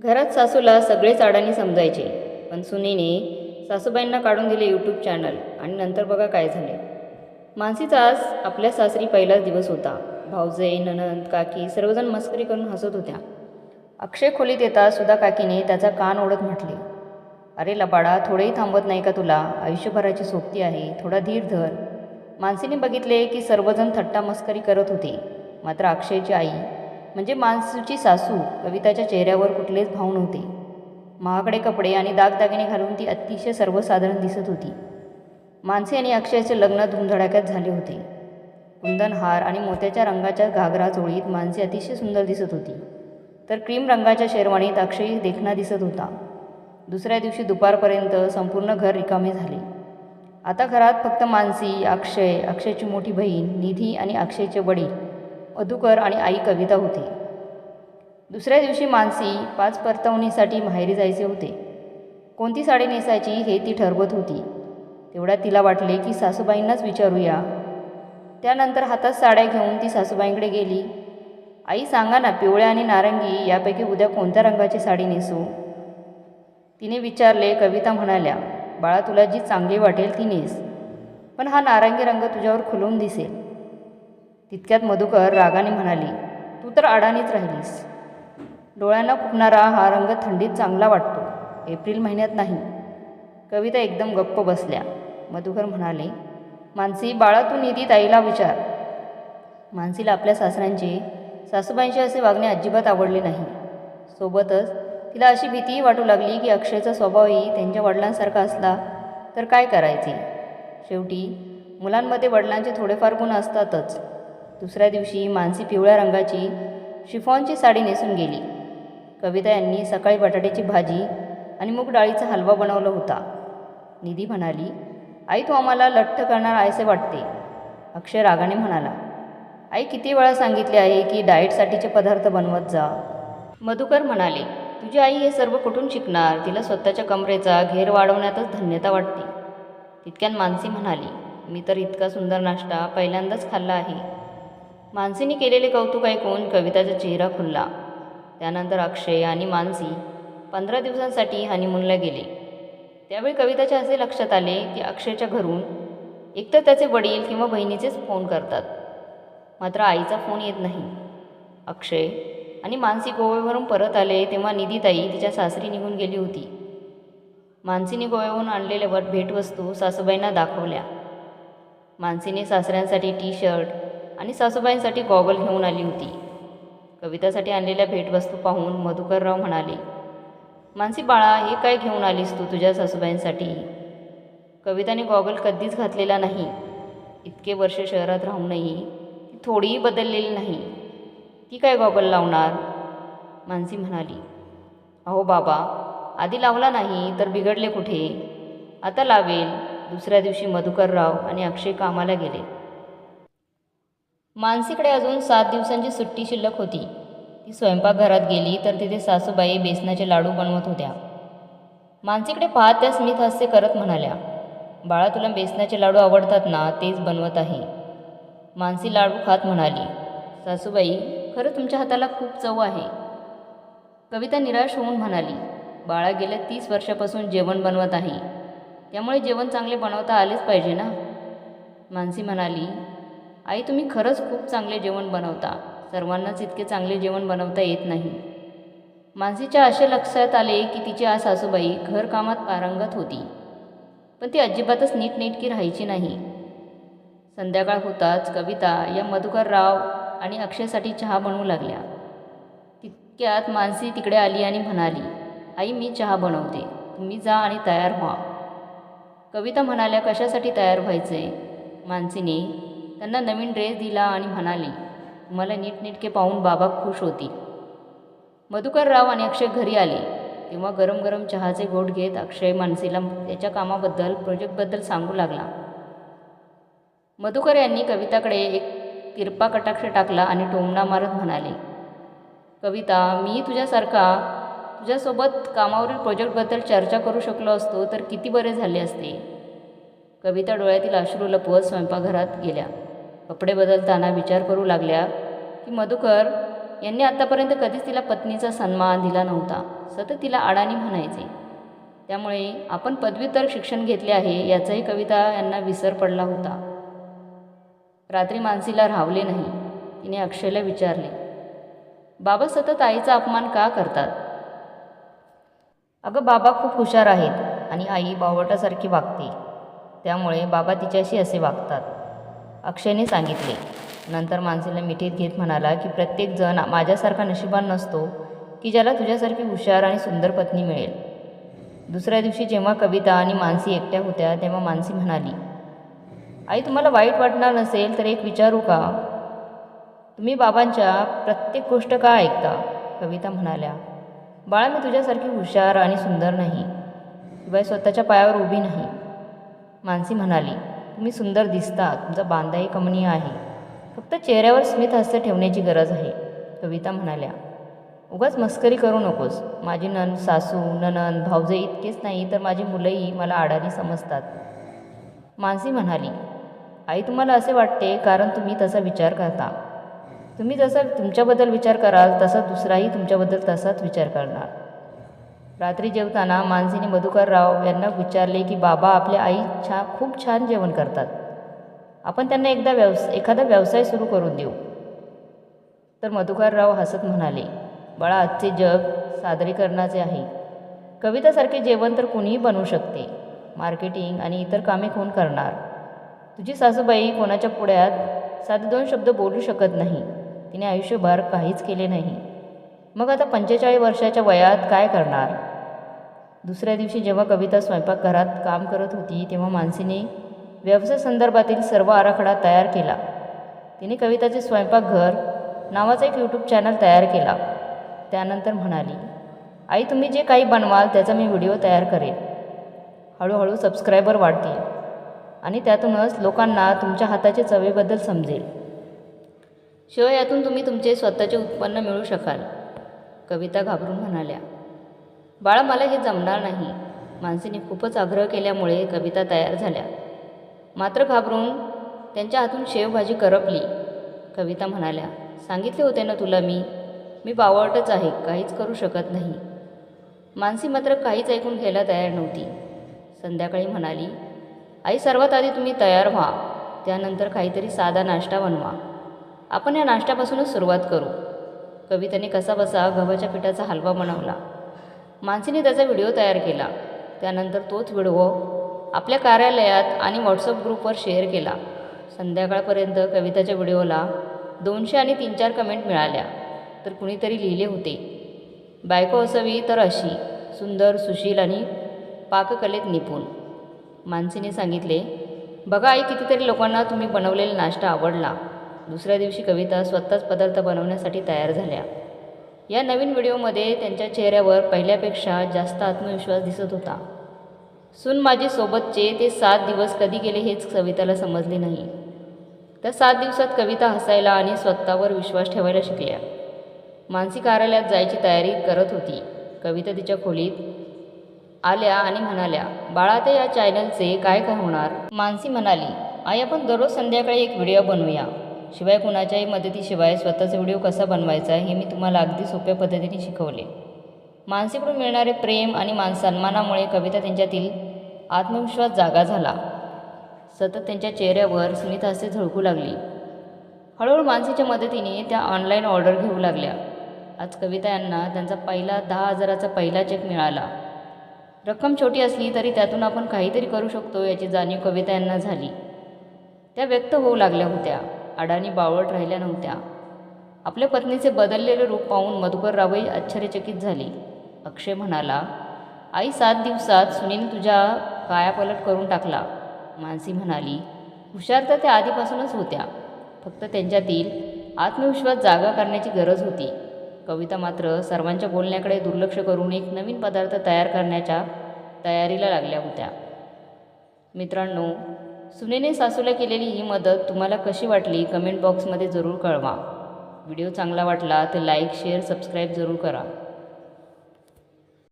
घरात सासूला सगळेच अडाणी समजायचे पण सुनेने सासूबाईंना काढून दिले यूट्यूब चॅनल आणि नंतर बघा काय झाले. मानसीचा आज आपल्या सासरी पहिलाच दिवस होता. भाऊजे ननंद काकी सर्वजण मस्करी करून हसत होत्या. अक्षय खोलीत येता सुद्धा काकीने त्याचा कान ओढत म्हटले अरे लबाडा थोडेही थांबत नाही का तुला? आयुष्यभराची सोबती आहे थोडा धीर धर. मानसीने बघितले की सर्वजण थट्टा मस्करी करत होते. मात्र अक्षयची आई म्हणजे मानसूची सासू कविताच्या चेहऱ्यावर कुठलेच भाव नव्हते. महागडे कपडे आणि दागदागिने घालून ती अतिशय सर्वसाधारण दिसत होती. मानसी आणि अक्षयचे लग्न धुमधडाक्यात झाले होते. कुंदन हार आणि मोत्याच्या रंगाच्या घागरा चोळीत मानसी अतिशय सुंदर दिसत होती. तर क्रीम रंगाच्या शेरवाणीत अक्षय देखणा दिसत होता. दुसऱ्या दिवशी दुपारपर्यंत संपूर्ण घर रिकामे झाले. आता घरात फक्त मानसी अक्षय अक्षयची मोठी बहीण निधी आणि अक्षयचे वडील मधुकर आणि आई कविता होती. दुसऱ्या दिवशी मानसी पाच परतवणीसाठी माहेरी जायचे होते. कोणती साडी नेसायची हे ती ठरवत होती. तेवढ्यात तिला वाटले की सासूबाईंनाच विचारूया. त्यानंतर हातात साड्या घेऊन ती सासूबाईंकडे गेली. आई सांगा ना पिवळ्या आणि नारंगी यापैकी उद्या कोणत्या रंगाची साडी नेसू? तिने विचारले कविता म्हणाल्या बाळा तुला जी चांगली वाटेल ती नेस. पण हा नारंगी रंग तुझ्यावर खुलून दिसेल. तितक्यात मधुकर रागाने म्हणाली तू तर अडाणीच राहिलीस. डोळ्यांना खुपणारा हा रंग थंडीत चांगला वाटतो. एप्रिल महिन्यात नाही. कविता एकदम गप्प बसल्या. मधुकर म्हणाले मानसी बाळा तू निधी ताईला विचार. मानसीला आपल्या सासऱ्यांचे सासूबाईंशी असे वागणे अजिबात आवडले नाही. सोबतच तिला अशी भीतीही वाटू लागली की अक्षयचा स्वभावही त्यांच्या वडिलांसारखा असला तर काय करायचे? शेवटी मुलांमध्ये वडिलांचे थोडेफार गुण असतातच. दुसऱ्या दिवशी मानसी पिवळ्या रंगाची शिफॉनची साडी नेसून गेली. कविता यांनी सकाळी बटाट्याची भाजी आणि मूग डाळीचा हलवा बनवला होता. निधी म्हणाली आई तू आम्हाला लठ्ठ करणार आहेसे वाटते. अक्षय रागाने म्हणाला आई किती वेळा सांगितले आहे की डाएटसाठीचे पदार्थ बनवत जा. मधुकर म्हणाले तुझी आई हे सर्व कुठून शिकणार? तिला स्वतःच्या कमरेचा घेर वाढवण्यातच धन्यता वाटते. तितक्यात मानसी म्हणाली मी तर इतका सुंदर नाश्ता पहिल्यांदाच खाल्ला आहे. मानसीने केलेले कौतुक ऐकून कविताचा चेहरा खुलला. त्यानंतर अक्षय आणि मानसी पंधरा दिवसांसाठी हनीमूनला गेले. त्यावेळी कविताच्या असे लक्षात आले की अक्षयच्या घरून एकतर त्याचे वडील किंवा बहिणीचेच फोन करतात. मात्र आईचा फोन येत नाही. अक्षय आणि मानसी गोव्यावरून परत आले तेव्हा निधीताई तिच्या सासरी निघून गेली होती. मानसीने गोव्याहून आणलेल्या भेटवस्तू सासूबाईंना दाखवल्या. मानसीने सासऱ्यांसाठी टी शर्ट आणि सासूबाईंसाठी गॉगल घेऊन आली होती. कवितासाठी आणलेल्या भेटवस्तू पाहून मधुकरराव म्हणाले मानसी बाळा हे काय घेऊन आलीस तू तुझ्या सासूबाईंसाठी? कविताने गॉगल कधीच घातलेला नाही. इतके वर्ष शहरात राहूनही ती थोडीही बदललेली नाही. ती काय गॉगल लावणार? मानसी म्हणाली अहो बाबा आधी लावला नाही तर बिघडले कुठे? आता लावेल. दुसऱ्या दिवशी मधुकरराव आणि अक्षय कामाला गेले. मानसीकडे अजून सात दिवसांची सुट्टी शिल्लक होती. ती स्वयंपाकघरात गेली तर तिथे सासूबाई बेसनाचे लाडू बनवत होत्या. मानसीकडे पाहत त्या स्मित हास्य करत म्हणाल्या बाळा तुला बेसनाचे लाडू आवडतात ना तेच बनवत आहे. मानसी लाडू खात म्हणाली सासूबाई खरं तुमच्या हाताला खूप चव आहे. कविता निराश होऊन म्हणाली बाळा गेल्या तीस वर्षापासून जेवण बनवत आहे. त्यामुळे जेवण चांगले बनवता आलेच पाहिजे ना? मानसी म्हणाली आई तुम्ही खरंच खूप चांगले जेवण बनवता. सर्वांनाच इतके चांगले जेवण बनवता येत नाही. मानसीच्या असे लक्षात आले की तिची आज सासूबाई घरकामात पारंगत होती. पण ती अजिबातच नीटनेटकी राहायची नाही. संध्याकाळ होताच कविता या मधुकरराव आणि अक्षयसाठी चहा बनवू लागल्या. तितक्यात मानसी तिकडे आली आणि म्हणाली आई मी चहा बनवते. तुम्ही जा आणि तयार व्हा. कविता म्हणाल्या कशासाठी तयार व्हायचे मानसीने त्यांना नवीन ड्रेस दिला आणि म्हणाली तुम्हाला नीटनेटके पाहून बाबा खुश होतील. मधुकरराव आणि अक्षय घरी आले. तेव्हा गरम गरम चहाचे गोट घेत अक्षय मानसीला त्याच्या कामाबद्दल प्रोजेक्टबद्दल सांगू लागला. मधुकर यांनी कविताकडे एक तिरपा कटाक्ष टाकला आणि टोमणा मारत म्हणाले कविता मी तुझ्यासारखा तुझ्यासोबत कामावरील प्रोजेक्टबद्दल चर्चा करू शकलो असतो तर किती बरे झाले असते. कविता डोळ्यातील अश्रू लपवत स्वयंपाकघरात गेल्या. कपडे बदलताना विचार करू लागल्या की मधुकर यांनी आत्तापर्यंत कधीच तिला पत्नीचा सन्मान दिला नव्हता. सतत तिला अडाणी म्हणायचे. त्यामुळे आपण पदव्युत्तर शिक्षण घेतले आहे याचाही कविता यांना विसर पडला होता. रात्री मानसीला राहवले नाही. तिने अक्षयला विचारले बाबा सतत आईचा अपमान का करतात? अगं बाबा खूप हुशार आहेत आणि आई बावटासारखी वागते. त्यामुळे बाबा तिच्याशी असे वागतात. अक्षयने सांगितले. नंतर मानसीला मिठीत घेत म्हणाला की प्रत्येकजण माझ्यासारखा नशिबान नसतो की ज्याला तुझ्यासारखी हुशार आणि सुंदर पत्नी मिळेल. दुसऱ्या दिवशी जेव्हा कविता आणि मानसी एकट्या होत्या तेव्हा मानसी म्हणाली आई तुम्हाला वाईट वाटणार नसेल तर एक विचारू का? तुम्ही बाबांच्या प्रत्येक गोष्ट का ऐकता? कविता म्हणाल्या बाळा मी तुझ्यासारखी हुशार आणि सुंदर नाही. शिवाय स्वतःच्या पायावर उभी नाही. मानसी म्हणाली तुम्ही सुंदर दिसता तुमचा बांधाही कमनीय आहे. फक्त चेहऱ्यावर स्मित हास्य ठेवण्याची गरज आहे. कविता म्हणाल्या उगाच मस्करी करू नकोस. माझी नन सासू ननन भाऊजे इतकेच नाही तर माझी मुलंही मला आडाणी समजतात. मानसी म्हणाली आई तुम्हाला असे वाटते कारण तुम्ही तसा विचार करता. तुम्ही जसा तुमच्याबद्दल विचार कराल तसा दुसराही तुमच्याबद्दल तसाच विचार करणार. रात्री जेवताना मानसीने मधुकरराव यांना विचारले की बाबा आपल्या आई छा खूप छान जेवण करतात. आपण त्यांना एकदा व्यवस एखादा व्यवसाय सुरू करून देऊ. तर मधुकरराव हसत म्हणाले बाळा आजचे जग सादरीकरणाचे आहे. कवितासारखे जेवण तर कुणीही बनवू शकते. मार्केटिंग आणि इतर कामे कोण करणार? तुझी सासूबाई कोणाच्या पुढ्यात साधे दोन शब्द बोलू शकत नाही. तिने आयुष्यभर काहीच केले नाही. मग आता पंचेचाळीस वर्षाच्या वयात काय करणार? दुसऱ्या दिवशी जेव्हा कविता स्वयंपाकघरात काम करत होती तेव्हा मानसीने व्यवसाय संदर्भातील सर्व आराखडा तयार केला. तिने कविताचे स्वयंपाकघर नावाचा एक यूट्यूब चॅनल तयार केला. त्यानंतर म्हणाली आई तुम्ही जे काही बनवाल त्याचा मी व्हिडिओ तयार करेन. हळूहळू सबस्क्रायबर वाढतील आणि त्यातूनच लोकांना तुमच्या हाताच्या चवेबद्दल समजेल. शिवाय यातून तुम्ही तुमचे स्वतःचे उत्पन्न मिळू शकाल. कविता घाबरून म्हणाल्या बाळा मला हे जमणार नाही. मानसीने खूपच आग्रह केल्यामुळे कविता तयार झाल्या. मात्र घाबरून त्यांच्या हातून शेवभाजी करपली. कविता म्हणाल्या सांगितले होते ना तुला मी? मी बावळटच आहे काहीच करू शकत नाही. मानसी मात्र काहीच ऐकून घ्यायला तयार नव्हती. संध्याकाळी म्हणाली आई सर्वात आधी तुम्ही तयार व्हा. त्यानंतर काहीतरी साधा नाश्ता बनवा. आपण या नाश्त्यापासूनच सुरुवात करू. कवितेने कसाबसा गव्हाच्या पिठाचा हलवा बनवला. मानसीने त्याचा व्हिडिओ तयार केला. त्यानंतर तोच व्हिडिओ आपल्या कार्यालयात आणि व्हॉट्सअप ग्रुपवर शेअर केला. संध्याकाळपर्यंत कविताच्या व्हिडिओला दोनशे आणि तीन चार कमेंट मिळाल्या. तर कुणीतरी लिहिले होते. बायको असावी तर अशी सुंदर सुशील आणि पाककलेत निपुण. मानसीने सांगितले बघा आई कितीतरी लोकांना तुम्ही बनवलेला नाश्ता आवडला. दुसऱ्या दिवशी कविता स्वतःच पदार्थ बनवण्यासाठी तयार झाल्या. या नवीन व्हिडिओमध्ये त्यांच्या चेहऱ्यावर पहिल्यापेक्षा जास्त आत्मविश्वास दिसत होता. सुन माझी सोबतचे ते सात दिवस कधी गेले हेच कविताला समजले नाही. त्या सात दिवसात कविता हसायला आणि स्वतःवर विश्वास ठेवायला शिकल्या. मानसी कार्यालयात जायची तयारी करत होती. कविता तिच्या खोलीत आल्या आणि म्हणाल्या बाळा ते या चॅनलचे काय काय होणार? मानसी म्हणाली आई आपण दररोज संध्याकाळी एक व्हिडिओ बनवूया. शिवाय कुणाच्याही मदतीशिवाय स्वतःचा व्हिडिओ कसा बनवायचा हे मी तुम्हाला अगदी सोप्या पद्धतीने शिकवले. मानसीकडून मिळणारे प्रेम आणि मान सन्मानामुळे कविता त्यांच्यातील आत्मविश्वास जागा झाला. सतत त्यांच्या चेहऱ्यावर स्मितहास्य झळकू लागली. हळूहळू मानसीच्या मदतीने त्या ऑनलाईन ऑर्डर घेऊ लागल्या. आज कविता यांना त्यांचा पहिला दहा हजाराचा पहिला चेक मिळाला. रक्कम छोटी असली तरी त्यातून आपण काहीतरी करू शकतो याची जाणीव कविता यांना झाली. त्या व्यक्त होऊ लागल्या होत्या. अडाणी बावळट राहिल्या नव्हत्या. आपल्या पत्नीचे बदललेले रूप पाहून मधुकर रावई आश्चर्यचकित झाली. अक्षय म्हणाला आई सात दिवसात सुनील तुझ्या कायापलट करून टाकला. मानसी म्हणाली हुशार तर त्या आधीपासूनच होत्या. फक्त त्यांच्यातील आत्मविश्वास जागा करण्याची गरज होती. कविता मात्र सर्वांच्या बोलण्याकडे दुर्लक्ष करून एक नवीन पदार्थ तयार करण्याच्या तयारीला लागल्या होत्या. मित्रांनो सुनेने सासूला केलेली ही मदत तुम्हाला कशी वाटली? कमेंट बॉक्समध्ये जरूर कळवा. व्हिडिओ चांगला वाटला तर लाईक शेअर सबस्क्राईब जरूर करा.